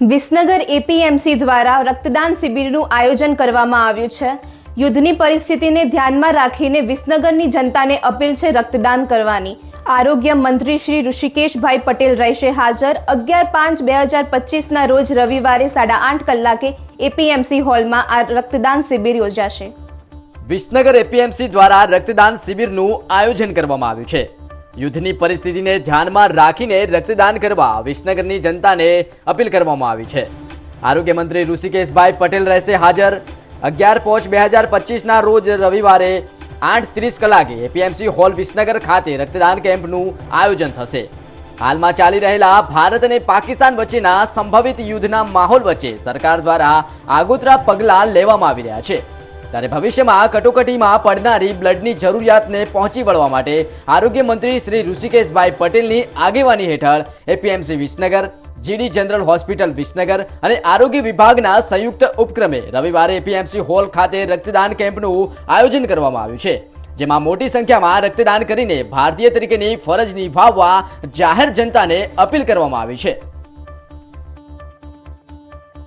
Visnagar APMC દ્વારા રક્તદાન શિબિરનું આયોજન કરવામાં આવ્યું છે. યુદ્ધની પરિસ્થિતિને ધ્યાનમાં રાખીને વિસનગરની જનતાને અપીલ છે રક્તદાન કરવાની. આરોગ્ય મંત્રી શ્રી ઋષિકેશભાઈ પટેલ રહેશે હાજર અગિયાર પાંચ બે હજાર પચીસના રોજ રવિવારે સાડા આઠ કલાકે એપીએમસી હોલમાં આ રક્તદાન શિબિર યોજાશે. વિસનગર એપીએમસી દ્વારા રક્તદાન શિબિરનું આયોજન કરવામાં આવ્યું છે. યુદ્ધની પરિસ્થિતિને ધ્યાનમાં રાખીને રક્તદાન કરવા વિસનગરની જનતાને અપીલ કરવામાં આવી છે. આરોગ્ય મંત્રી ઋષિકેશભાઈ પટેલ રહેશે હાજર. અગિયાર પોચ બે હજાર પચીસના રોજ રવિવારે આઠ ત્રીસ કલાકે એપીએમસી હોલ વિસનગર ખાતે રક્તદાન કેમ્પનું આયોજન થશે. હાલમાં ચાલી રહેલા ભારત અને પાકિસ્તાન વચ્ચેના સંભવિત યુદ્ધના માહોલ વચ્ચે સરકાર દ્વારા આગોતરા પગલાં લેવામાં આવી રહ્યા છે. ત્યારે ભવિષ્યમાં કટોકટીમાં પડનારી બ્લડની જરૂરિયાતને પહોંચી વળવા માટે આરોગ્ય મંત્રી શ્રી ઋષિકેશભાઈ પટેલની આગેવાની હેઠળ APMC Visnagar, GD general hospital Visnagar અને આરોગ્ય વિભાગના સંયુક્ત ઉપક્રમે રવિવારે એપીએમસી હોલ ખાતે રક્તદાન કેમ્પનું આયોજન કરવામાં આવ્યું છે, જેમાં મોટી સંખ્યામાં રક્તદાન કરીને ભારતીય તરીકેની ફરજ નિભાવવા જાહેર જનતાને અપીલ કરવામાં આવી છે.